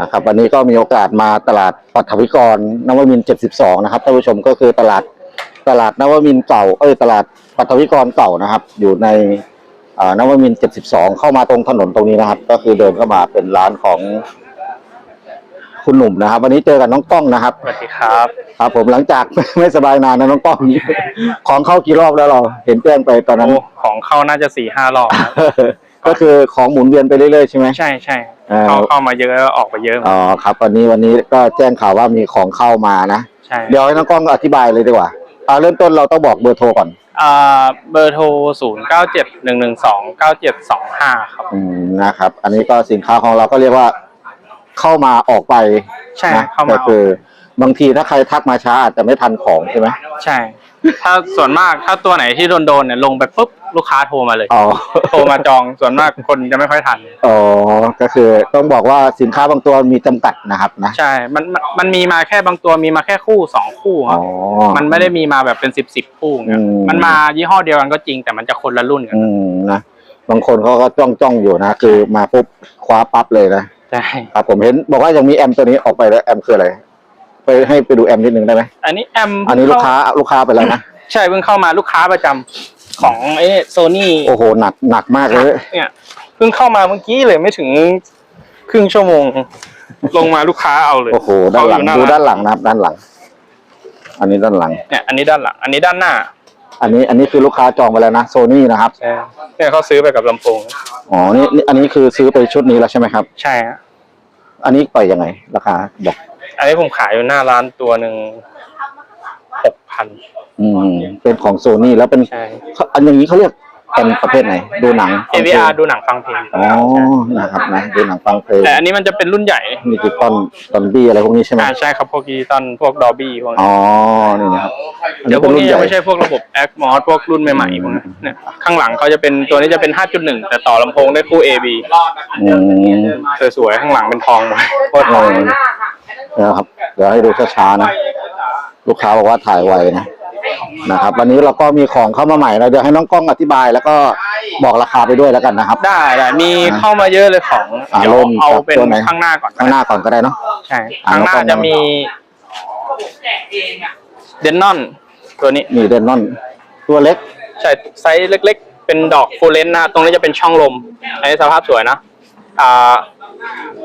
นะครับ วันนี้ก็มีโอกาสมาตลาดปัทวิกรนวมินทร์72 นะครับท่านผู้ชมก็คือตลาดตลาดนวมินทร์เก่าเอ้ยตลาดปัทวิกรเก่านะครับ อยู่ในอ่านวมินทร์72 เข้ามาตรงถนนตรงนี้นะครับ ก็คือเดินเข้ามาเป็นร้านของคุณหนุ่มนะครับ วันนี้เจอกับน้องกล้องนะครับสวัสดีครับครับผมหลังจากไม่สบายนานนะน้องกล้องของเข้ากี่รอบแล้วเราเห็นแจ้งไปตอนนั้นโอ้ของเข้าน่าจะสี่ห้ารอบครับ ก็คือของหมุนเวียนไปเรื่อยๆใช่ไหม ใช่ใช่เอ่อเข้าเข้ามาเยอะแล้วออกไปเยอะอ๋อครับวันนี้วันนี้ก็แจ้งข่าวว่ามีของเข้ามานะใช่เดี๋ยวให้น้องกล้องอธิบายเลยดีกว่าอ่าเริ่มต้นเราต้องบอกเบอร์โทรก่อนอ่าเบอร์โทรศูนย์เก้าเจ็ดหนึ่งหนึ่งสองเก้าเจ็ดสองห้าครับ อืมนะครับ อันนี้ก็สินค้าของเราก็เรียกว่าเข้ามาออกไปใช่นะเข้ามาก็คือ บางทีถ้าใครทักมาช้าอาจจะไม่ทันของใช่ไหมใช่ ถ้าส่วนมากถ้าตัวไหนที่โดนโดนๆเนี่ยลงไปปุ๊บลูกค้าโทรมาเลยอ๋อโทรมาจองส่วนมากคนจะไม่ค่อยทันอ๋อก็คือต้องบอกว่าสินค้าบางตัวมีจำกัดนะครับนะ ใช่ มันมันมันมีมาแค่บางตัวมีมาแค่คู่สองคู่คอ๋รัอบมันไม่ได้มีมาแบบเป็นสิบสิบคู่เงี้ยอืม มันมายี่ห้อเดียวกันก็จริงแต่มันจะคนละรุ่นกันอืมนะบางคนเขาก็จ้องจ้องๆอยู่นะคือมาปุ๊บคว้าปั๊บเลยนะใช่ ครับผมเห็นบอกว่ายังมีแอมตัวนี้ออกไปแล้วแอมคืออะไร ไปให้ไปดูแอมนิดนึงได้ไหมอันนี้แอมอันนี้ลูกค้าลูกค้าไปแล้วนะใช่เพิ่งเข้ามาลูกค้าประจำของไอ้โซนี่โอ้โหหนักหนักมากเลยเนี่ยเพิ่งเข้ามาเมื่อกี้เลยไม่ถึงครึ่งชั่วโมง ลงมาลูกค้าเอาเลยโอ้โหด้านหลังเขดูอยู่ด้านหลังนะครับด้านหลัง อันนี้ด้านหลังเนี่ยอันนี้ด้านหลัง อันนี้ด้านหน้า อันนี้อันนี้คือลูกค้าจองไปแล้วนะโซนี่นะครับใช่เนี่ยเขาซื้อไปกับลำโพงอ๋อนี่นี่อันนี้คือซื้อไปชุดนี้แล้วใช่ไหมครับ ใช่ฮะอันนี้ปล่อยยังไง ราคาบอก อันนี้ผมขายอยู่หน้าร้านตัวหนึ่งหกพันอืม เป็นของโซนี่แล้วเป็นใช่ เขาอันอย่างนี้เขาเรียกเป็นประเภทไหน ดูหนังฟังเพลง AVR ดูหนังฟังเพลงอ๋อ นะครับนะ ดูหนังฟังเพลงแต่อันนี้มันจะเป็นรุ่นใหญ่มีดิจิตอลตอนบี้อะไรพวกนี้ใช่ไหมอ่าใช่ครับพวกดิจิตอลพวกดอบี้พวกนี้อ๋อ นี่นะครับเดี๋ยวพวกนี้อัยังไม่ใช่พวกระบบแอคมอสพวกรุ่นใหม่ๆพวกนี้เนี่ยข้างหลังเขาจะเป็นตัวนี้จะเป็น 5.1 แต่ต่อลำโพงได้คู่ AB อืม สวยๆข้างหลังเป็นทองหมดโคตรทอง นะครับ เดี๋ยวให้ดูช้าๆนะ ลูกค้าบอกว่าถ่ายไวนะนะครับ วันนี้เราก็มีของเข้ามาใหม่นะเดี๋ยวให้น้องกล้องอธิบายแล้วก็บอกราคาไปด้วยแล้วกันนะครับ ได้ได้มีเข้ามาเยอะเลยของอ่าเดี๋ยวเริ่มเอาจากเป็นตัวไหนข้างหน้าก่อนข้างหน้าก่อนก็ได้เนาะใช่อ่าข้างหน้าแล้วก็จะมีเดนนอนตัวนี้นี่เดนนอนตัวเล็ก ใช่ไซส์เล็ก ๆ เป็นดอกฟูเลนนะตรงนี้จะเป็นช่องลมอันนี้สภาพสวยนะอ่า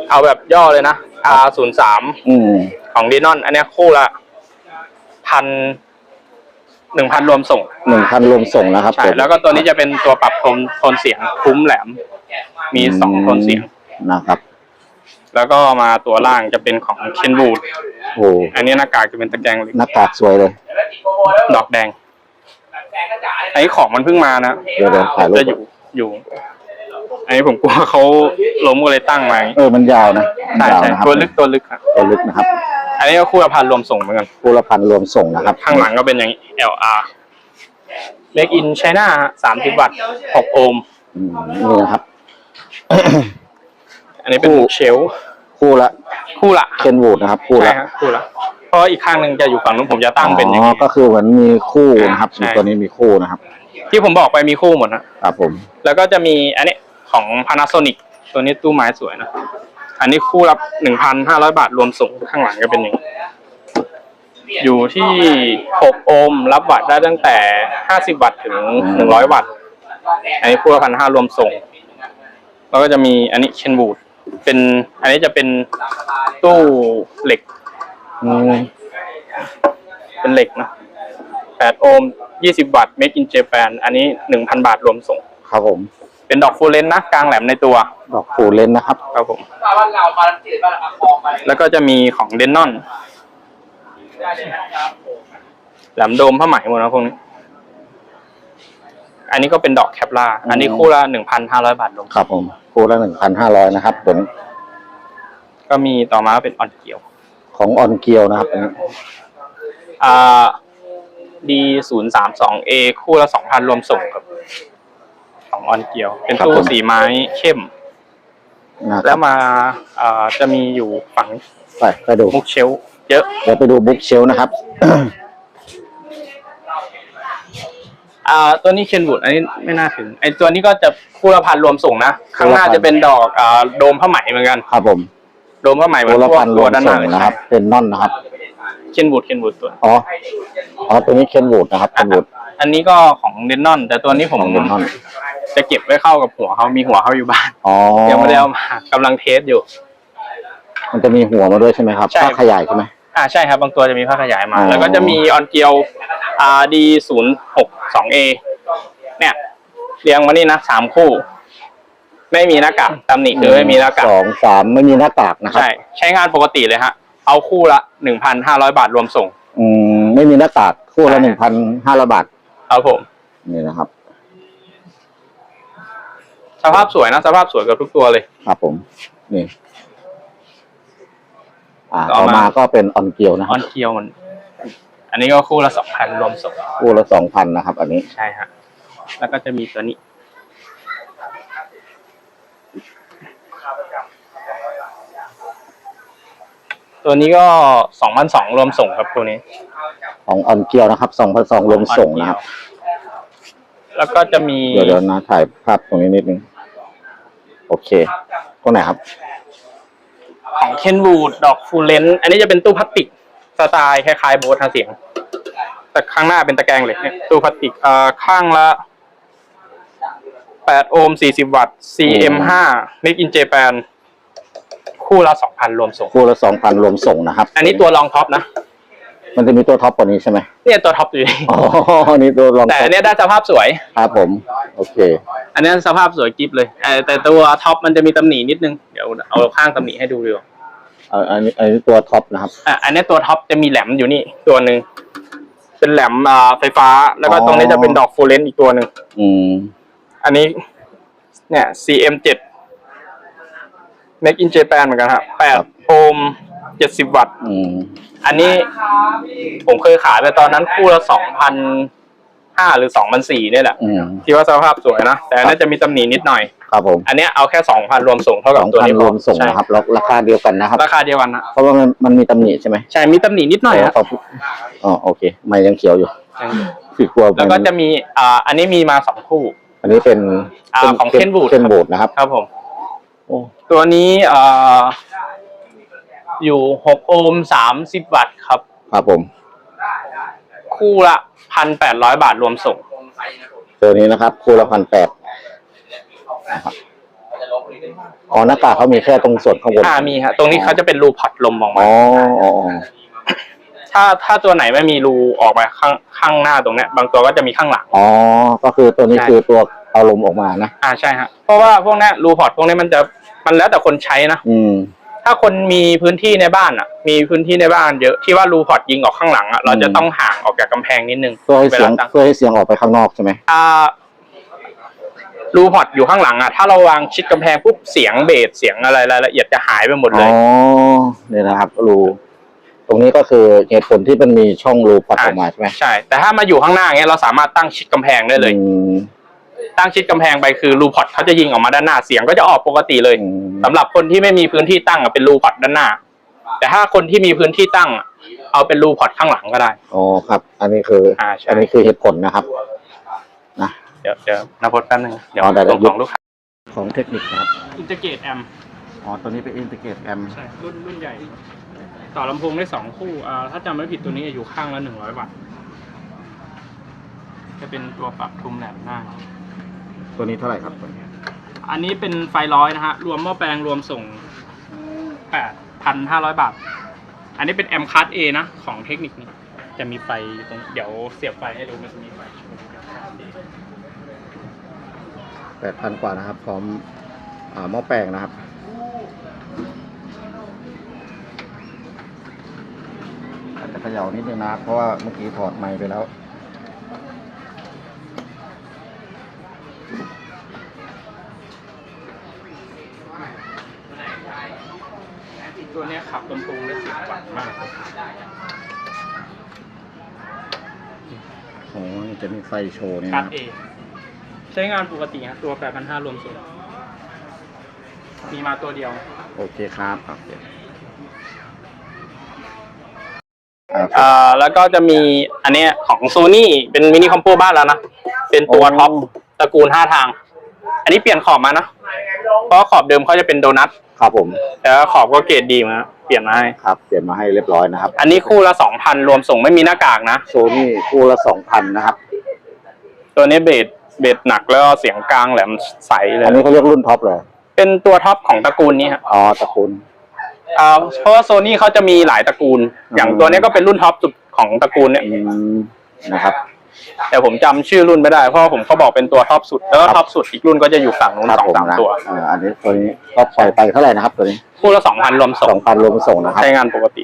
เอาแบบย่อเลยนะ R ศูนย์สามอืมของดีนอน อันเนี้ยคู่ละพันหนึ่งพันรวมส่งหนึ่งพันรวมส่งนะครับใช่ผมแล้วก็ตัวนี้จะเป็นตัวปรับโทนโทนเสียงคุ้มแหลม มีสองโทนเสียง นะครับ แล้วก็มาตัวล่างจะเป็นของเคนบูดโอ้อันนี้หน้ากากจะเป็นตะแกรงเหล็กหน้ากากสวยเลย ดอกแดงอันนี้ของมันเพิ่งมานะเดี๋ยวเดี๋ยวถ่ายรูจะปอยู่อยู่ อันนี้ผมกลัวเขาล้มก็เลยตั้งมาอย่างงี้เออมันยาวนะใช่ยาวใช่นะครับตัวลึกตัวลึกครับ ตัวลึกนะครับอันนี้ก็คู่ละพันรวมส่งเหมือนกันคู่ละพันรวมส่งนะครับข้างหลังก็เป็นอย่างนี้ LR Make in China สามสิบวัตต์หกโอห์มอืมนี่นะครับ อันนี้เป็นคู่ เชลคู่ละคู่ละเคนวูดนะครับ คู่ใช่ละครับคู่ละเพราะอีกข้างหนึ่งจะอยู่ฝั่งนู้นผมจะตั้งเป็นอย่างอ๋อนี้ ก็คือเหมือนมีคู่นะครับใช่ ตัวนี้มีคู่นะครับที่ผมบอกไปมีคู่หมดนะครับผม แล้วก็จะมีอันนี้ ของ Panasonic ตัวนี้ตู้ไม้สวยนะ อันนี้คู่ละหนึ่งพันห้าร้อยบาทรวมส่งข้างหลังก็เป็นอย่างนี้อยู่ที่หกโอห์มรับวัตต์ได้ตั้งแต่ห้าสิบวัตต์ถึงหนึ่งร้อยวัตต์ อันนี้คู่ละพันห้ารวมส่ง แล้วก็จะมีอันนี้เชนบูดเป็น อันนี้จะเป็นตู้เหล็กอืมเป็นเหล็กนะแปดโอห์มยี่สิบวัตต์ made in Japan อันนี้หนึ่งพันบาทรวมส่ง ครับผม เป็นดอกฟูเลนนะกลางแหลมในตัว ดอกฟูเลนนะครับ ครับผมบ้านเราบาลังจืดบ้านเราคลองไปแล้วก็จะมีของเดนนอนได้เลยนะครับแหลมโดมผ้าไหมหมดนะพวกนี้ อันนี้ก็เป็นดอกแคปลาอันนี้คู่ละหนึ่งพันห้าร้อยบาทรวมครับผมคู่ละหนึ่งพันห้าร้อยนะครับตัวนี้ก็มีต่อมาเป็นออนเกียว ของออนเกียวนะครับอันนี้อ่า D ศูนย์สามสอง A คู่ละสองพันรวมส่งครับ ของออนเกียว เป็นตู้สีไม้เข้ม นะคแล้รัวบมาอ่าจะมีอยู่ฝั่งไปไปดู มุกเชลฟ์เยอะ เดี๋ยวไปดูบุ๊กเชลนะครับ อ่าตัวนี้เคนวูดอันนี้ไม่น่าถึงไอตัวนี้ก็จะคู่ละพันรวมส่งนะข้างหน้าจะเป็นดอกอ่าโดมผ้าไหมเหมือนกันครับผมโดมก็ใหม่เหมืตัอวนละพวกพันรตัววมด้านหส่น้างเลยนะครับ เป็นนอนนะครับ เคนบูดเคนบูดตัวอ๋อ อ๋อ ตัวนี้เคนวูดนะครับเคนวูดอันนี้ก็ของเดนนอน แต่ตัวนี้ผมของเดนนอน จะเก็บไว้เข้ากับหัวเขามีหัวเขาอยู่บ้านอ๋อยังไม่ได้เอามากำลังเทสอยู่ มันจะมีหัวมาด้วยใช่ไหมครับใช่ถ้าขยายใช่ไหม อ่าใช่ครับ บางตัวจะมีผ้าขยายมา อ๋อ แล้วก็จะมีออนเกียว RD ศูนย์หกสอง A เนี่ยเรียงมานี่นะสามคู่ ไม่มีหน้ากากตำหนิคือไม่มีหน้ากาก สองสามไม่มีหน้ากากนะครับ ใช่ใช้งานปกติเลยฮะ เอาคู่ละหนึ่งพันห้าร้อยบาทรวมส่ง อืมไม่มีหน้ากากคู่ละใช่หนึ่งพันห้าร้อยบาท ครับผม นี่นะครับ สภาพสวยนะ สภาพสวยกับทุกตัวเลย ครับผม นี่ อ่าต่ต่ออมา มาก็เป็นออนเกียวนะออนเกียวมัน อันนี้ก็คู่ละสองพันรวมส่งคู่ละสองพันนะครับ อันนี้ ใช่ฮะแล้วก็จะมีตัวนี้ ตัวนี้ก็สองพันสองรวมส่งครับตัวนี้ ของออนเกียวนะครับสองพันสองรวมส่งนะครับ แล้วก็จะมี เดี๋ยวเดี๋ยวนะถ่ายภาพตรงนี้นิดนึง โอเคตรงไหนครับ ของเคนวูดดอกฟูเลนอันนี้จะเป็นตู้พลาสติกสไตล์คล้ายๆโบสทางเสียง แต่ข้างหน้าเป็นตะแกรงเหล็กเนี่ยตู้พลาสติกเอ่อข้างละแปดโอห์มสี่สิบวัตต์ CM ห้า Make in Japan คู่ละสองพันรวมส่ง คู่ละสองพันรวมส่งนะครับ อันนี้ตัวรองท็อปนะ มันจะมีตัวท็อปกว่านี้ใช่ไหมเนี่ยตัวท็อปอยู่นี่อ๋ออันนี้ตัวรองแต่ท็ออัปนเนี้ยได้สภาพสวย ครับผม โอเค อันเนี้ยสภาพสวยกิฟเลยเอ่อแต่ตัวท็อปมันจะมีตำหนินิดนึงเดี๋ยวเอาข้างตำหนิให้ดูดีกว่าเอาอันนี้อันนี้ตัวท็อปนะครับ อะอันเนี้ยตัวท็อปจะมีแหลมอยู่นี่ตัวหนึ่งเป็นแหลมอ่าไฟฟ้า แล้วก็อ๋อตรงนี้จะเป็นดอกฟูเลนอีกตัวหนึ่งอืม อันนี้ เนี่ย CM7 Make in Japan เหมือนกันครับแปดโอห์ม เจ็ดสิบวัตต์ อืมอันนี้ผมเคยขายไปตอนนั้นคู่ละสองพันห้าหรือสองพันสี่เนี่ยแหละ อืมที่ว่าสภาพสวยนะ แต่อันนี้จะมีตำหนินิดหน่อย ครับผมอันเนี้ยเอาแค่สองพันรวมส่งเท่าสกับองตัวพันนี้รวมส่งใช่นะครับแล้วราคาเดียวกันนะครับ ราคาเดียวกันนะเพราะว่ามันมันมีตำหนิใช่ไหมใช่มีตำหนินิดหน่อยอ๋อฮะขอบอ๋อโอเค ไม่ยังเขียวอยู่ผิดกลัวแล้วก็จะมีอ่าอันนี้มีมาสองคู่ อันนี้เป็นอ่าของ Kenwood เคนบูดนะครับ ครับผม โอ้ตัวนี้อ่า อยู่หกโอห์มสามสิบวัตต์ครับ ครับผม คู่ละพันแปดร้อยบาทรวมส่ง ตัวนี้นะครับ คู่ละพันแปดอ๋อหน้ากากเขามีแค่ตรงส่วนข้างบนอ่ามีฮะตรงนี้เขาจะเป็นรูพอร์ตลมออกอ๋มาออ๋ออ๋อถ้าถ้าตัวไหนไม่มีรูออกมาข้างข้างหน้าตรงเนี้ย บางตัวก็จะมีข้างหลัง อ๋อ ก็คือตัวนี้ใช่คือตัวเอาลมออกมานะ อ่าใช่ฮะ เพราะว่าพวกเนี้ยรูพอร์ตพวกนี้มันจะมันแล้วแต่คนใช้นะ อืม ถ้าคนมีพื้นที่ในบ้านอะ มีพื้นที่ในบ้านเยอะที่ว่ารูพอร์ตยิงออกข้างหลังอะเราจะต้องห่างออกจากกำแพงนิดนึงเพื่อให้เสียงวลาตั้งเพื่อให้เสียงออกไปข้างนอกใช่ไหมอ่ารูพอร์ตอยู่ข้างหลังอะถ้าเราวางชิดกำแพงปุ๊บเสียงเบสเสียงอะไรรายละเอียดจะหายไปหมดเลอ๋ยอเนี่ยนะครับรูตรงนี้ก็คือเหตุผลที่มันมีช่องรูพอดออกมาใช่ไหมใช่แต่ถ้ามาอยู่ข้างหน้าเงี้ยเราสามารถตั้งชิดกำแพงได้เลยอืม ตั้งชิดกำแพงไปคือรูพอร์ตเขาจะยิงออกมาด้านหน้าเสียงก็จะออกปกติเลยอืม สำหรับคนที่ไม่มีพื้นที่ตั้งอะเป็นรูพอร์ตด้านหน้า แต่ถ้าคนที่มีพื้นที่ตั้งอะเอาเป็นรูพอร์ตข้างหลังก็ได้ อ๋อครับ อันนี้คือออ่าใช่ อันนี้คือเหตุผลนะครับนะเดี๋ยวเดี๋ยวนาพดแป๊บนึงเดี๋ยวอ๋อได้ได้ ส่งของลูกค้าของเทคนิคนะครับ อินเตอร์เกตแอมอ๋อ ตัวนี้เป็นอินทิเกตแอมใช่รุ่นรุ่นใหญ่ ต่อลำโพงได้สองคู่อ่าถ้าจำไม่ผิดตัวนี้อยู่ข้างละหนึ่งร้อยบาทจะเป็นตัวปรับทุมแหลมหน้า ตัวนี้เท่าไหร่ครับตัวนี้อันนี้เป็นไฟร้อยนะฮะ รวมหม้อแปลงรวมส่งแปดพันห้าร้อยบาท อันนี้เป็นแอมคัสเอนะ ของเทคนิคนี้ จะมีไฟอยู่ตรงเดี๋ยวเสียบไฟให้ดูมันจะมีไฟโชว์แปดพันกว่านะครับ พร้อมอ่าหม้อแปลงนะครับ อาจจะเขย่านิดนึงนะครับเพราะว่าเมื่อกี้ถอดไมค์ไปแล้ว ตัวเนี้ยขับลำโพงได้เสียงหวานมาก อ๋อนี่ จะมีไฟโชว์นี่คันะสเอใช้งานปกติฮะตัว 8,500 รวมส่งมีมาตัวเดียว โอเคครับโอเคอ่าอ่าแล้วก็จะมีอันเนี้ยของโซนี่เป็นมินิคอมโพบ้านแล้วนะ เป็นตัวท็อปตระกูลห้าทาง อันนี้เปลี่ยนขอบมานะ เพราะขอบเดิมเขาจะเป็นโดนัทครับผมแล้วขอบก็เกรดดีมาเปลี่ยนมาให้ ครับเปลี่ยนมาให้เรียบร้อยนะครับอันนี้คู่ละสองพันรวมส่งไม่มีหน้ากากนะโซนี่คู่ละสองพันนะครับ ตัวนี้เบสเบสหนักแล้วก็เสียงกลางแหลมใสเลอัยนนี้เขาเรียกรุ่นท็อปเลยเป็นตัวท็อปของตระกูลนี้ครับอ๋อตระกูลอ่าเพราะว่าโซนี่เขาจะมีหลายตระกูล อย่างตัวนี้ก็เป็นรุ่นท็อปสุดของตระกูลเนี่ย อืมนะครับ แต่ผมจำชื่อรุ่นไม่ได้เพราะว่าผมเขาบอกเป็นตัวท็อปสุด แล้วก็ท็อปสุดอีกรุ่นก็จะอยู่ฝั่งนู้นครับสองผมสามนะตัวอ่าอันนี้ตัวนี้ก็ปล่อยไปเท่าไหร่นะครับ ตัวนี้คู่ละสองพันรวมส่สองงพันรวมส่งนะครับ ใช้งานปกติ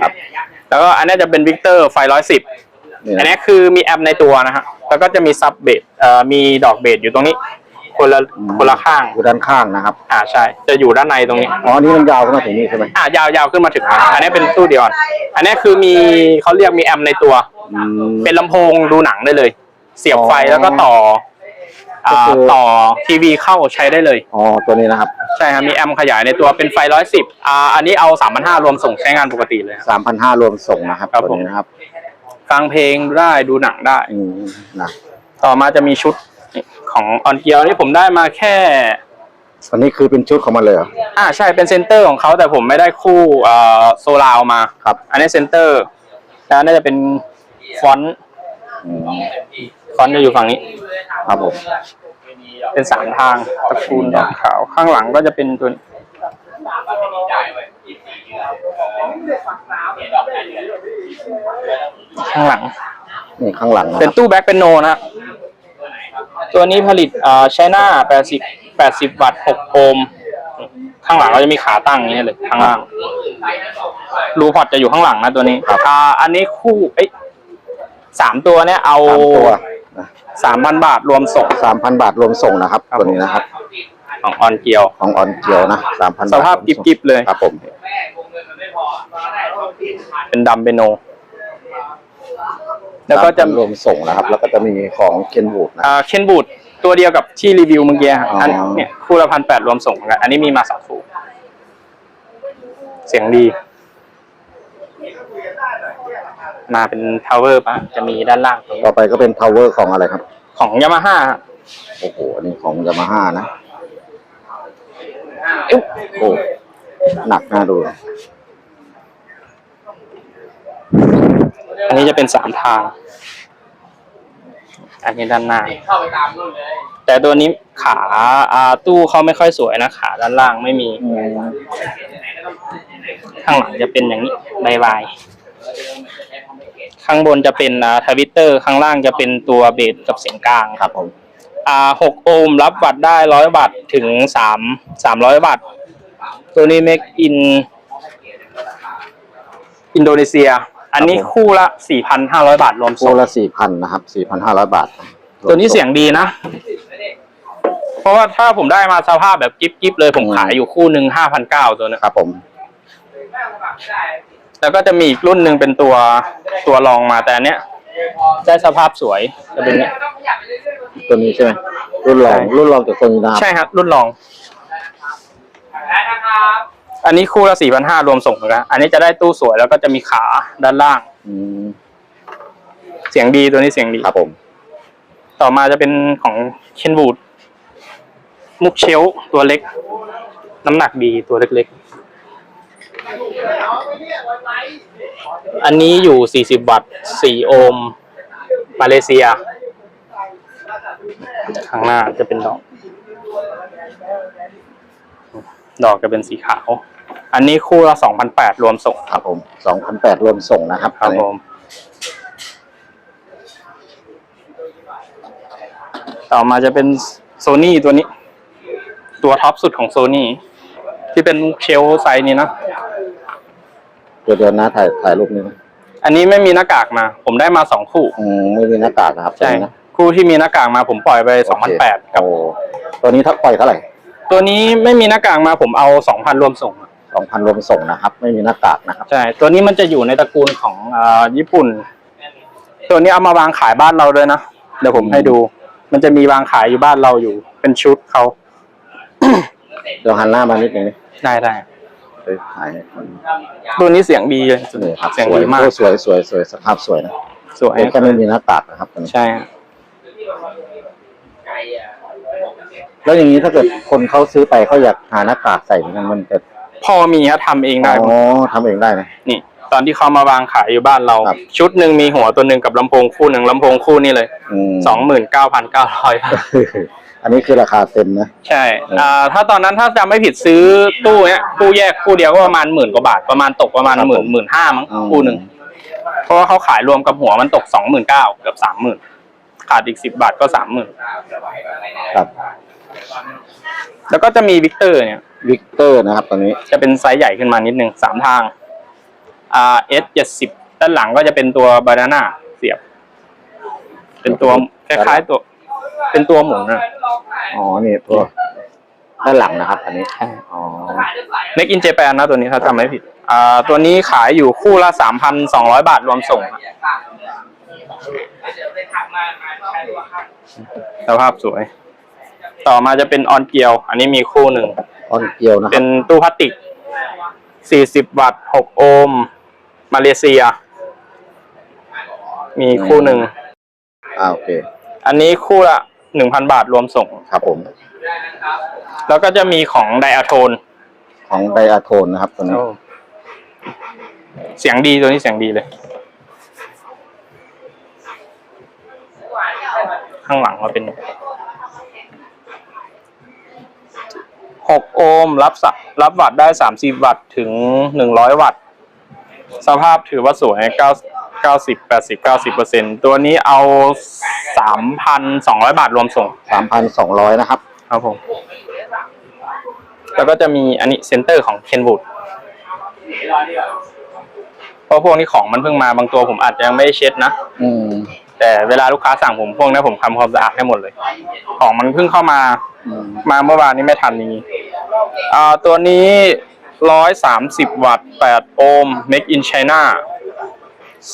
แล้วก็อันนี้จะเป็นวิกเตอร์ไฟร้อยสิบ นี่อันนะนี้คือมีแอมป์ในตัวนะฮะแล้วก็จะมีซับเบสเอ่อมีดอกเบสอยู่ตรงนี้ คนละคนละข้าง อยู่ด้านข้างนะครับอ่าใช่ จะอยู่ด้านในตรงนี้ อ๋ออันนี้มันยาวขึ้นมาถึงนี่ใช่ไหมอ่ายาวยาวขึ้นมาถึงนะอันนี้เป็นตู้เดียวอันนี้คือมีเขาเรียกมีแอมป์ในตัว อืม เป็นลำโพงดูหนังได้เลย เสียบไฟอ๋อแล้วก็ต่ออ่าก็คือ ต่อทีวีเข้าใช้ได้เลย อ๋อตัวนี้นะครับใช่ครับมีแอมป์ขยายในตัวเป็นไฟร้อยสิบอ่าอันนี้เอาสามพันห้ารวมส่งใช้งานปกติเลยครับสามพันห้ารวมส่งนะครับครับตัวผม นี้นะครับ ฟังเพลงได้ดูหนังได้ อืมนะต่อมาจะมีชุดของออนเกียวนี่ผมได้มาแค่ อันนี้คือเป็นชุดของมันเลยเหรอ อ่าใช่เป็นเซนเตอร์ของเขาแต่ผมไม่ได้คู่เอ่อโซลาร์มาครับ อันนี้เซนเตอร์แล้วน่าจะเป็นฟอนต์อืมฟอนต์จะอยู่ฝั่งนี้ ครับผม เป็นสามทางตระกูลดอกขาวข้างหลังก็จะเป็นตัวนี้ ข้างหลัง นี่ข้างหลังนะเป็คนรับตู้แบ็คเป็นโนนะตัวนี้ผลิตอ่าใช้หน้าแปดสิบแปดสิบวัตต์หกโอห์มข้างหลังก็จะมีขาตั้งอย่างนี้เลยข้างล่างรูพอร์ตจะอยู่ข้างหลังนะตัวนี้อ่าอันนี้คู่เอ้ยสามตัวเนี่ยเอาสามตัวสามพันบาทรวมส่งสามพันบาทรวมส่งนะครับครับตัวนี้นะครับ ของออนเกียว ของออนเกียวนะสามพันสภาพกิ๊บๆเลย ครับผม เป็นดำเป็นโน แล้วก็จะ3,000รวมส่งนะครับ แล้วก็จะมีของเคนบูดนะ อ่าเคนบูดตัวเดียวกับที่รีวิวเมื่อกี้ครับอ๋ออั อันเนี่ยคู่ละพันแปดรวมส่งเหมือนกันอันนี้มีมาสองคู่เสียงดี มาเป็นทาวเวอร์ปะจะมีด้านล่างตรงนี้ต่อไปก็เป็น power ของอะไรครับ ของยามาฮ่าโอ้โห อันนี้ของยามาฮ่านะ โอ้ หนักน่าดู อันนี้จะเป็นสามทาง อันนี้ด้านหน้า เข้าไปตามนู่นเลย แต่ตัวนี้ขาอ่าตู้เขาไม่ค่อยสวยนะขาด้านล่างไม่มี ข้างหลังจะเป็นอย่างนี้ใบวาย ข้างบนจะเป็นอ่าทวิตเตอร์ ข้างล่างจะเป็นตัวเบสกับเสียงกลางครับผมอ่าหกโอห์มรับวัตต์ได้ร้อยวัตต์ถึงสามสามร้อยวัตต์ตัวนี้ make in อินโดนีเซีย อันนี้คู่ละสี่พันห้าร้อยบาทรวมส่คู่งละสี่พันนะครับสี่พันห้าร้อยบาทตัวนี้เสียงดีนะ เพราะว่าถ้าผมได้มาสภาพแบบกิ๊บกิ๊บเลยผมขายอยู่คู่หนึ่งห้าพันเก้าตัวเนี้ยครับผม แล้วก็จะมีอีกรุ่นหนึ่งเป็นตัวตัวรองมาแต่อันเนี้ยได้สภาพสวยจะเป็นเนี้ยตัวนี้ใช่ไหมรุ่นรองใช่รุ่นรองจากตัวนี้นะครับใช่ครับรุ่นรองแล้วนะครับ อันนี้คู่ละสี่พันห้ารวมส่งเหมือนกันอันนี้จะได้ตู้สวยแล้วก็จะมีขาด้านล่าง อืมเสียงดีตัวนี้เสียงดี ครับผม ต่อมาจะเป็นของเคนบูดมุกเชลตัวเล็ก น้ำหนักดีตัวเล็กๆ อันนี้อยู่ 40 วัตต์ 4 โอห์ม มาเลเซีย ข้างหน้าจะเป็นดอก ดอกจะเป็นสีขาว อันนี้คู่ละ2,800รวมส่งครับผมสองพันแปดรวมส่งนะครับครับผม ต่อมาจะเป็นโซนี่ตัวนี้ ตัวท็อปสุดของโซนี่ที่เป็นเชลฟ์ไซส์นี้นะเดี๋ยวเดี๋ยวนะถ่ายถ่ายรูปนี้นะอันนี้ไม่มีหน้ากากมา ผมได้มาสองคู่ อืมไม่มีหน้ากากนะครับใช่ ตัวนี้นะคู่ที่มีหน้ากากมาผมปล่อยไปสองพันแปดกับโอ้ตัวนี้ถ้าปล่อยเท่าไหร่ ตัวนี้ไม่มีหน้ากากมาผมเอาสองพันรวมส่งอะสองพันรวมส่งนะครับ ไม่มีหน้ากากนะครับ ใช่ ตัวนี้มันจะอยู่ในตระกูลของอ่าญี่ปุ่น ตัวนี้เอามาวางขายบ้านเราด้วยนะ เดี๋ยวผมให้ดู มันจะมีวางขายอยู่บ้านเราอยู่ เป็นชุดเขาเดี๋ยวหันหน้ามานิดนึงนี่ได้ได้ไปถ่ายให้คนตัวนี้เสียงดีเลยนี่ครับเสียงสวยดีมากโอ้สวยสวยสวยสภาพสวยนะสวย แค่ไม่มีหน้ากากนะครับตัวนี้ใช่ฮะ แล้วอย่างนี้ถ้าเกิดคนเขาซื้อไปเขาอยากหาหน้ากากใส่เหมือนกันมันจะพอมีฮะทำเองได้อ๋อทำเองได้นะนี่ ตอนที่เขามาวางขายอยู่บ้านเราครับชุดหนึ่งมีหัวตัวหนึ่งกับลำโพงคู่หนึ่งลำโพงคู่นี่เลยมสองหมื่นเก้าพันเก้าร้อยบาทอันนี้คือราคาเต็มนะ ใช่อ่าถ้าตอนนั้นถ้าจำไม่ผิดซื้อตู้เนี้ยคู่แยกคู่เดียวก็ประมาณหมื่นกว่าบาทประมาณตกประมาณครับหมื่นผมหมื่นห้ามั้งอืมคู่หนึ่งเพราะว่าเขาขายรวมกับหัวมันตกสองหมื่นเก้าเกือบสามหมื่นขาดอีกสิบบาทก็สามหมื่นครับ แล้วก็จะมีวิกเตอร์เนี่ย วิกเตอร์นะครับตอนนี้ จะเป็นไซส์ใหญ่ขึ้นมานิดนึงสามทาง R S เจ็ดสิบด้านหลังก็จะเป็นตัวบานาน่าเสียบ เป็นตัวคล้ายๆตัว เป็นตัวหมุนอะอ๋อนี่ตัวด้านหลังนะครับอันนี้อ๋อ Make in Japan นะตัวนี้ถ้าจำไม่ผิด อ่า ตัวนี้ขายอยู่คู่ละสามพันสองร้อยบาทรวมส่งครับเดี๋ยวไปถักมามาใช้ตัวข้างสภาพสวย ต่อมาจะเป็นออนเกียว อันนี้มีคู่หนึ่ง ออนเกียวนะคเป็รับนตู้พลาสติก 40 วัตต์ 6 โอห์ม มาเลเซีย มีคู่หนึ่ง อ่าโอเค อันนี้คู่ละ 1,000 บาทรวมส่ง ครับผมได้นะครับแล้วก็จะมีของไดอะโทน ของไดอะโทนนะครับตัวนี้ เสียงดีตัวนี้เสียงดีเลย ข้างหลังก็เป็น 6 โอห์มรับสะรับวัตต์ได้ 30 วัตต์ถึง 100 วัตต์ สภาพถือว่าสวย 9 90 80 90เปอร์เซ็นตัวนี้เอา 3,200 บาทรวมส่ง สามพันสองร้อยนะครับ ครับผม แล้วก็จะมีอันนี้เซนเตอร์ของ Kenwood เพราะพวกนี้ของมันเพิ่งมาบางตัวผมอาจจะยังไม่ได้เช็ดนะ อืม แต่เวลาลูกค้าสั่งผมพวกนี้ผมทำความสะอาดให้หมดเลย ของมันเพิ่งเข้ามาอืมมาเมื่อวานนี้ไม่ทันอย่างนี้อ่าตัวนี้ร้อยสามสิบวัตต์แปดโอห์ม make in China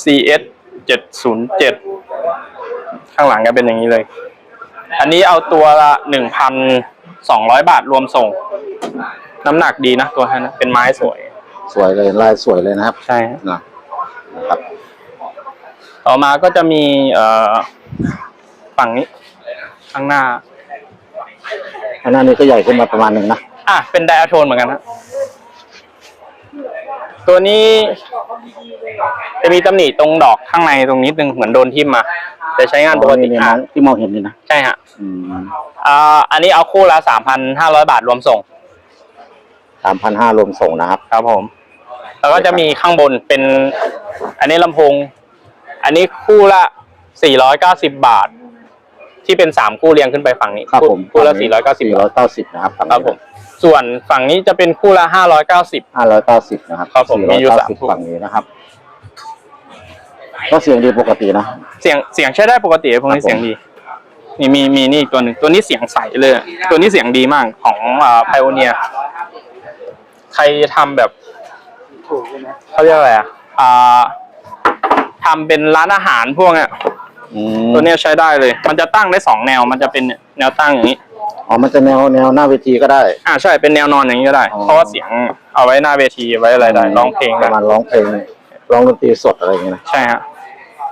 CS เจ็ดศูนย์เจ็ดข้างหลังก็เป็นอย่างนี้เลย อันนี้เอาตัวละหนึ่งพันสองร้อยบาทรวมส่ง น้ำหนักดีนะตัวนี้นะเป็นไม้สวย สวยเลยลายสวยเลยนะครับ ใช่นะนะครับ ต่อมาก็จะมีเอ่อฝั่งนี้ข้างหน้า อันนั้นนี่ก็ใหญ่ขึ้นมาประมาณหนึ่งนะ อะ เป็นไดอะโทนเหมือนกันฮะตัวนี้ จะมีตำหนิตรงดอกข้างในตรงนี้นึงเหมือนโดนทิ่มมา แต่ใช้งานปกติอ๋อนี่อะน้องที่มองเห็นนี่นะ ใช่ฮะอืมอ่าอันนี้เอาคู่ละสามพันห้าร้อยบาทรวมส่งสามพันห้ารวมส่งนะครับ ครับผม แล้วก็จะมีข้างบนเป็น อันนี้ลำโพง อันนี้คู่ละสี่ร้อยเก้าสิบบาท ที่เป็นสามคู่เรียงขึ้นไปฝั่งนี้ครับผมคู่ละสี่ร้อยเก้าสิบสี่ร้อยเก้าสิบนะครับครับผม ส่วนฝั่งนี้จะเป็นคู่ละห้าร้อยเก้าสิบห้าร้อยเก้าสิบนะครับครับผมสี่มีร้อยอยู่เก้าสามสิบคู่ฝั่งนี้นะครับ ก็เสียงดีปกตินะ เสียงเสียงใช้ได้ปกติพวกนี้ครับผม เสียงดีมีมีมีนี่อีกตัวหนึ่งตัวนี้เสียงใสเลย ตัวนี้เสียงดีมากของอ่าไพโอเนียใครทำแบบเขาเรียกอะไรอะอ่า ทำเป็นร้านอาหารพวกเนี้ยอืมตัวเนี้ยใช้ได้เลย มันจะตั้งได้สองแนว มันจะเป็นแนวตั้งอย่างนี้ อ๋อ มันจะแนวแนวหน้าเวทีก็ได้ อ่าใช่ เป็นแนวนอนอย่างนี้ก็ได้อ๋อเพราะว่าเสียงเอาไว้หน้าเวทีไว้อะไรได้ ร้องเพลงปได้ระมาณร้องเพลง ร้องดนตรีสดอะไรอย่างเงี้ยนะ ใช่ฮะ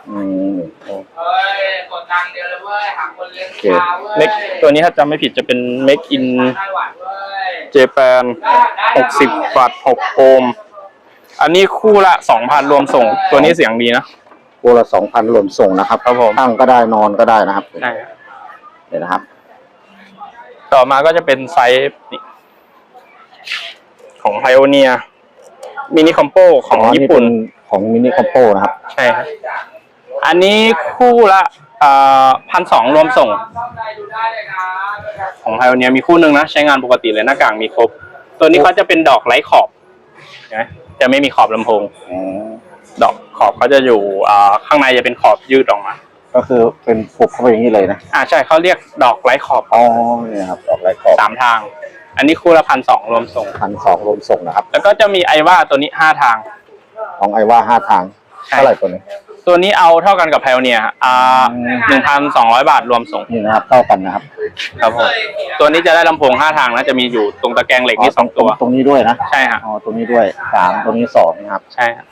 อืมเฮ้ยกดตังค์เดียวเลยเว้ยหักคนเลี้ยงชาเว้ยเม็กตัวนี้ถ้าจำไม่ผิดจะเป็น Make in ไต้หวันเว้ย Japan หกสิบวัตต์หกโอห์ม อันนี้คู่ละสองพันรวมส่ง ตัวนี้เสียงดีนะ ตัวละสองพันรวมส่งนะครับครับผม ตั้งก็ได้นอนก็ได้นะครับใช่ครับเดี๋ยวนะครับ ต่อมาก็จะเป็นไซส์นี่ของ Pioneer มินิคอมโปของญี่ปุ่น ของมินิคอมโปนะครับ ใช่ครับ อันนี้คู่ละพันสองรวมส่งต้องได้ดูได้เลยครับของ Pioneer มีคู่หนึ่งนะ ใช้งานปกติเลยหน้ากากมีครบ ตัวนี้เขาจะเป็นดอกไร้ขอบนะจะไม่มีขอบลำโพง ดอกข อบเขาจะอยู่อ่าข้างในจะเป็นขอบยืดออกมา ก็คือเป็นปุกเข้าไปอย่างนี้เลยนะอ่าใช่เขาเรียกดอกไร้ขอบอ๋อเนี่ยครับดอกไร้ขอบสามทาง อันนี้คู่ละพันสองรวมส่ง พันสองรวมส่งนะครับ แล้วก็จะมีไอว่าตัวนี้ห้าทาง ของไอว่าห้าทางใช่ เท่าไหร่ตัวนี้ตัวนี้เอาเท่ากันกับไพโอเนียอ่าอืมหนึ่งพันสองร้อยบาทรวมส่งนี่นะครับเท่ากันนะครับครับผมตัวนี้จะได้ลำโพงห้าทางนะจะมีอยู่ตรงตะแกรงเหล็กนี่สองตัว ตรงนี้ด้วยนะใช่ฮะอ๋อตรงนี้ด้วยสามตรงนี้สองนะครับ ใช่ฮะ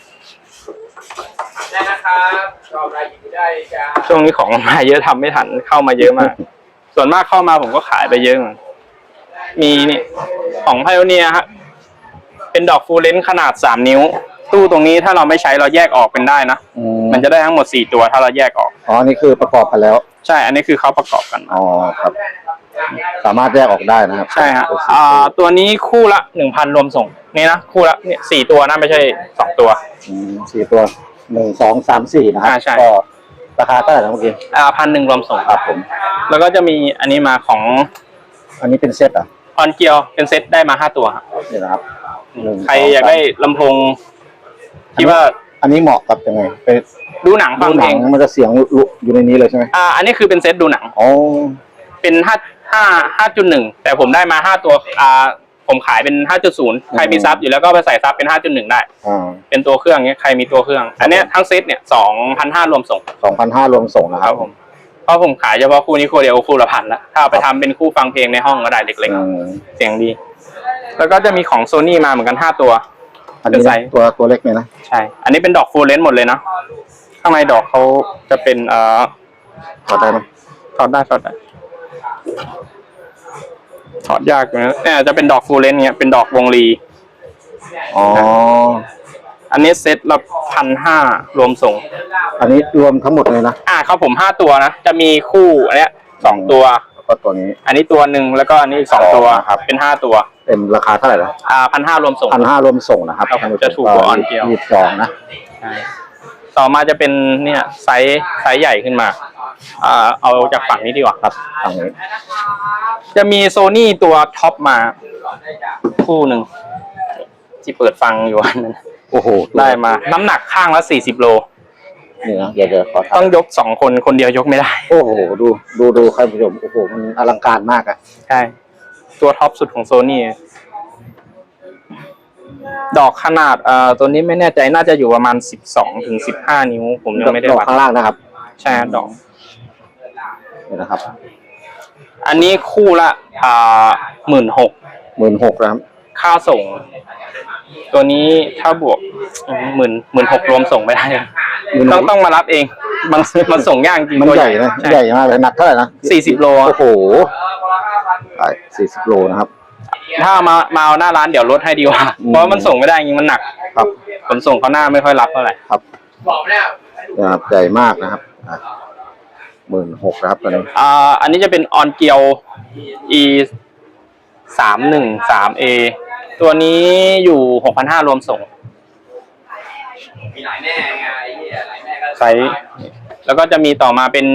ได้นะครับชอบอะไรหยิบดูได้จ้าช่วงนี้ของมาเยอะทำไม่ทันเข้ามาเยอะมาก ส่วนมากเข้ามาผมก็ขายไปเยอะเหมือนกันมีนี่ของไพโอเนียฮะเป็นดอกฟูลเลนขนาดสามนิ้ว ตู้ตรงนี้ถ้าเราไม่ใช้เราแยกออกเป็นได้นะ อืมันจะได้ทั้งหมดสี่ตัวถ้าเราแยกออก อ๋อนี่คือประกอบกันแล้ว ใช่ อันนี้คือเขาประกอบกันมาอ๋อครับ สามารถแยกออกได้นะครับใช่ฮะเป็นสีอ่าตัวนี้คู่ละหนึ่งพันรวมส่ง นี่นะ คู่ละเนี่ยสี่ตัวนะไม่ใช่สองตัว อืมสี่ตัว หนึ่งสองสามสี่นะครัอ่าใช่ ก็ราคาเท่าไหร่นะเมื่อกี้อ่าพันหนึ่งรวมส่งครับผม แล้วก็จะมีอันนี้มาของอันนี้เป็นเซตอะออนเกียวเป็นเซตได้มาห้าตัวครับนี่นะครับหนึ่งใครสองอยากได้ลำโพงที่ว่าอันนี้เหมาะกับยังไงไปดูหนังฟังดูหเพนัลงงมันจะเสียงลุอยู่ในนี้เลยใช่ไหมอ่าอันนี้คือเป็นเซตดูหนัง อ๋อเป็นห้าห้าห้าจุดหนึ่งแต่ผมได้มาห้าตัวอ่า ผมขายเป็นห้าจุดศูนย์ใครมีซับอยู่แล้วก็ไปใส่ซับเป็นห้าจุดหนึ่งได้ อ่าเป็นตัวเครื่องเนี้ยใครมีตัวเครื่อง อันเนี้ยทั้งเซตเนี่ยสองพันห้ารวมส่งสองพันห้ารวมส่งนะคครัรับบผมเพราะผมขายเฉพาะคู่นี้คู่เดียวคู่ละพันละถ้าเอาไปทำเป็นคู่ฟังเพลงในห้องก็ได้เล็กอืมๆเสียงดี แล้วก็จะมีของโซนี่มาเหมือนกันห้าตัว อันนี้จะใส่นะตัวตัวเล็กเนี่ยนะใช่ อันนี้เป็นดอกฟูลเลนหมดเลยนะข้างในดอกเขาจะเป็นเอ่อพอได้ไหมถอดได้ถอดได้ ถอดยากอยู่นะเนี่ยจะเป็นดอกฟูลเลนเนี่ยเป็นดอกวงลีอ๋อ อันนี้เซ็ตละพันห้ารวมส่ง อันนี้รวมทั้งหมดเลยนะอ่าครับผมห้าตัวนะ จะมีคู่อันเนี้ยสองตัว แล้วก็ตัวนี้ อันนี้ตัวหนึ่งแล้วก็อันนี้อีกสองตัวครับ เป็นห้าตัว เป็นราคาเท่าไหร่นะอ่าพันห้ารวมส่ง พันห้ารวมส่งนะครับครับท่านผู้ชมจะถูกกว่าออนเกียวรีบจองนะใช่ต่อมาจะเป็นเนี่ยไซส์ไซส์ใหญ่ขึ้นมาอ่า เอาจากฝั่งนี้ดีกว่าครับฝั่งนี้จะมีโซนี่ตัวท็อปมาคู่หนึ่งที่เปิดฟังอยู่อันนั้นโอ้โหได้มา น้ำหนักข้างละสี่สิบโลนี่นะเดี๋ยวเดี๋ยวขอถาต้อมงยกสองคนคนเดียวยกไม่ได้ โอ้โห ดูดูดูครับผู้ชมโอ้โหมันอลังการมากอะใช่ตัวท็อปสุดของโซนี่ดอกขนาดเอ่อตัวนี้ไม่แน่ใจน่าจะอยู่ประมาณสิบสองถึงสิบห้านิ้ว ผมยังไม่ได้ดอกวัดข้างล่างนะครับ ใช่ฮะดอก นี่นะครับอันนี้คู่ละอ่าหมื่นหกหมื่นหกนะครับค่าส่ง ตัวนี้ถ้าบวกหมื่นหมื่นหกรวมส่งไม่ได้16,000ต้องต้องมารับเองมันมันส่งยากจริงมันตัวใหญ่นะช่ใหญ่มากเลยหนักเท่าไหร่นะสี่สิบโลอะโอ้โหสี่สิบโลนะครับ ถ้ามามาเอาหน้าร้านเดี๋ยวลดให้ดีกว่าอืม เพราะมันส่งไม่ได้จริงมันหนักครับขนส่งเขาหน้าไม่ค่อยรับเท่าไหร่ครับบอกแล้วนะครับใหญ่มากนะครับ หมื่นหกนะครับตอนนี้อ่าอันนี้จะเป็นออนเกียว e สามหนึ่งสาม a ตัวนี้อยู่หกพันห้ารวมส่งมีหลายแม่ไงไอ้เหี้ยหลายแม่ก็ ไซส์แล้วก็จะมีต่อมาเป็น